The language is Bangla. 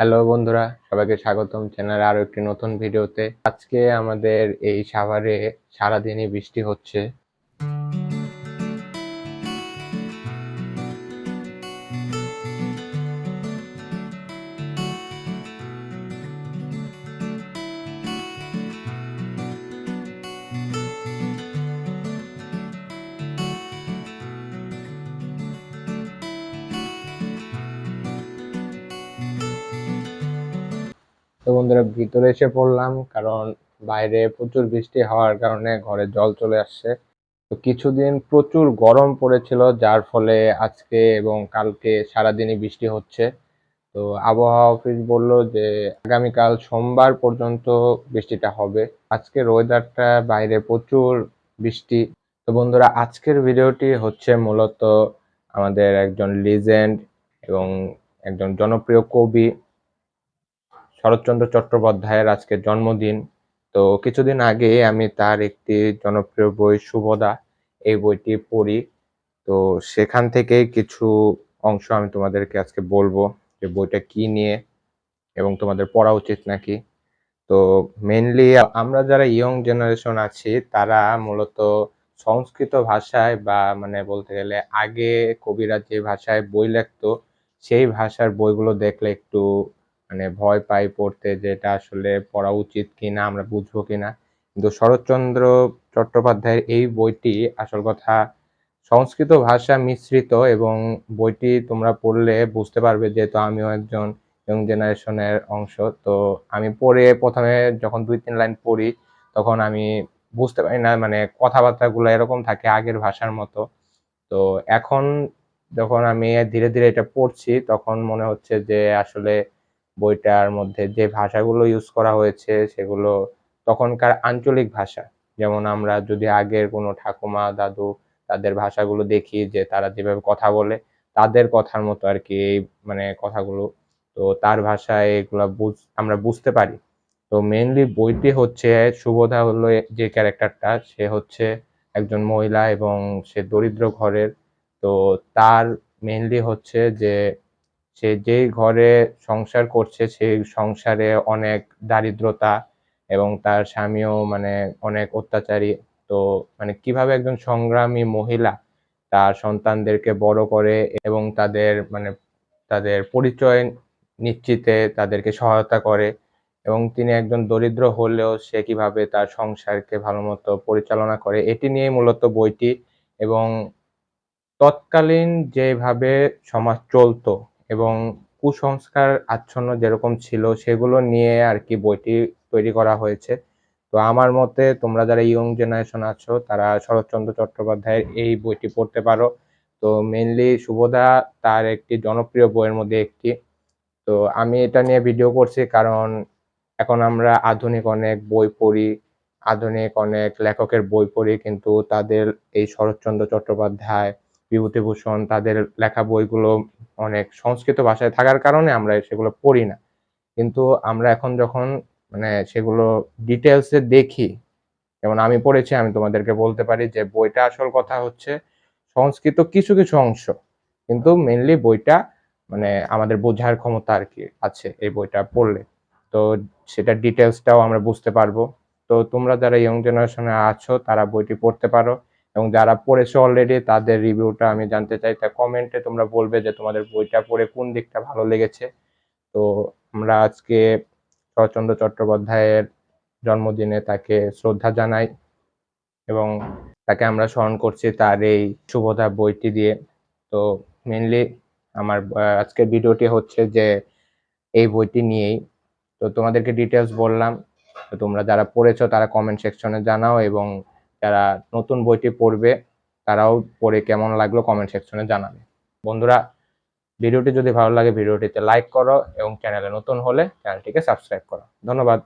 হ্যালো বন্ধুরা, সবাইকে স্বাগতম। চ্যানেলে আরও একটি নতুন ভিডিওতে। আজকে আমাদের এই সাভারে সারাদিনই বৃষ্টি হচ্ছে। তো বন্ধুরা, ভিতরে এসে পড়লাম কারণ বাইরে প্রচুর বৃষ্টি হওয়ার কারণে ঘরে জল চলে আসছে। তো কিছুদিন প্রচুর গরম পড়েছিল, যার ফলে আজকে এবং কালকে সারাদিনই বৃষ্টি হচ্ছে। তো আবহাওয়া অফিস বলল যে, আগামীকাল সোমবার পর্যন্ত বৃষ্টিটা হবে। আজকের ওয়েদারটা বাইরে প্রচুর বৃষ্টি। তো বন্ধুরা, আজকের ভিডিওটি হচ্ছে মূলত আমাদের একজন লিজেন্ড এবং একজন জনপ্রিয় কবি শরৎচন্দ্র চট্টোপাধ্যায়ের আজকে জন্মদিন। তো কিছুদিন আগে আমি তার একটি জনপ্রিয় বই শুভদা এই বইটি পড়ি। তো সেখান থেকে কিছু অংশ আমি তোমাদেরকে আজকে বলব যে বইটা কি নিয়ে এবং তোমাদের পড়া উচিত নাকি। তো মেনলি আমরা যারা ইয়ং জেনারেশন আছি, তারা মূলত সংস্কৃত ভাষায় বা মানে বলতে গেলে আগে কবিরা যে ভাষায় বই লিখতো, সেই ভাষার বইগুলো দেখলে একটু মানে ভয় পাই পড়তে যে এটা আসলে পড়া উচিত কিনা, আমরা বুঝব কিনা। কিন্তু শরৎচন্দ্র চট্টোপাধ্যায়ের এই বইটি আসল কথা সংস্কৃত ভাষা মিশ্রিত এবং বইটি তোমরা পড়লে বুঝতে পারবে যেহেতু আমিও একজন ইয়ং জেনারেশনের অংশ। তো আমি পড়ে প্রথমে যখন দুই তিন লাইন পড়ি, তখন আমি বুঝতে পারি না মানে কথাবার্তাগুলো এরকম থাকে আগের ভাষার মতো। তো এখন যখন আমি ধীরে ধীরে এটা পড়ছি, তখন মনে হচ্ছে যে আসলে বইটার মধ্যে যে ভাষাগুলো ইউজ করা হয়েছে সেগুলো তখনকার আঞ্চলিক ভাষা। যেমন আমরা যদি আগের কোনো ঠাকুমা, দাদু তাদের ভাষাগুলো দেখি যে তারা যেভাবে কথা বলে, তাদের কথার মতো আর কি এই মানে কথাগুলো। তো তার ভাষায় এগুলো বুঝ, আমরা বুঝতে পারি। তো মেনলি বইটি হচ্ছে, সুবোধা হলো যে ক্যারেক্টারটা, সে হচ্ছে একজন মহিলা এবং সে দরিদ্র ঘরের। তো তার মেনলি হচ্ছে যে সে যেই ঘরে সংসার করছে, সেই সংসারে অনেক দারিদ্রতা এবং তার স্বামীও মানে অনেক অত্যাচারী। তো মানে কীভাবে একজন সংগ্রামী মহিলা তার সন্তানদেরকে বড় করে এবং তাদের মানে তাদের পরিচয় নিশ্চিতে তাদেরকে সহায়তা করে এবং তিনি একজন দরিদ্র হলেও সে কীভাবে তার সংসারকে ভালো মতো পরিচালনা করে, এটি নিয়ে মূলত বইটি। এবং তৎকালীন যেভাবে সমাজ চলতো এবং কুসংস্কার আচ্ছন্ন যেরকম ছিল সেগুলো নিয়ে আর কি বইটি তৈরি করা হয়েছে। তো আমার মতে তোমরা যারা ইয়ং জেনারেশন আছো, তারা শরৎচন্দ্র চট্টোপাধ্যায়ের এই বইটি পড়তে পারো। তো মেনলি শুভদা তার একটি জনপ্রিয় বইয়ের মধ্যে একটি। তো আমি এটা নিয়ে ভিডিও করছি কারণ এখন আমরা আধুনিক অনেক বই পড়ি, আধুনিক অনেক লেখকের বই পড়ি, কিন্তু তাদের এই শরৎচন্দ্র চট্টোপাধ্যায়, বিভূতিভূষণ তাদের লেখা বইগুলো অনেক সংস্কৃত ভাষায় থাকার কারণে আমরা সেগুলো পড়ি না। কিন্তু আমরা এখন যখন মানে সেগুলো ডিটেলসে দেখি, যেমন আমি পড়েছি, আমি তোমাদেরকে বলতে পারি যে বইটা আসল কথা হচ্ছে সংস্কৃত কিছু কিছু অংশ, কিন্তু মেনলি বইটা মানে আমাদের বোঝার ক্ষমতা আর কি আছে এই বইটা পড়লে। তো সেটা ডিটেলসটাও আমরা বুঝতে পারব। তো তোমরা যারা ইয়ং জেনারেশনে আছো, তারা বইটি পড়তে পারো। এবং যারা পড়েছো অলরেডি তাদের রিভিউটা আমি জানতে চাই। তা কমেন্টে তোমরা বলবে যে তোমাদের বইটা পড়ে কোন দিকটা ভালো লেগেছে। তো আমরা আজকে শরৎচন্দ্র চট্টোপাধ্যায়ের জন্মদিনে তাকে শ্রদ্ধা জানাই এবং তাকে আমরা স্মরণ করছি তার এই শুভদা বইটি দিয়ে। তো মেনলি আমার আজকের ভিডিওটি হচ্ছে যে এই বইটি নিয়েই। তো তোমাদেরকে ডিটেলস বললাম। তো তোমরা যারা পড়েছো তারা কমেন্ট সেকশনে জানাও এবং যারা নতুন বইটি পড়বে, তারাও পড়ে কেমন লাগল কমেন্ট সেকশনে জানাবে। বন্ধুরা, ভিডিওটি যদি ভালো লাগে, ভিডিওটিতে লাইক করো এবং চ্যানেলে নতুন হলে চ্যানেলটিকে সাবস্ক্রাইব করো। ধন্যবাদ।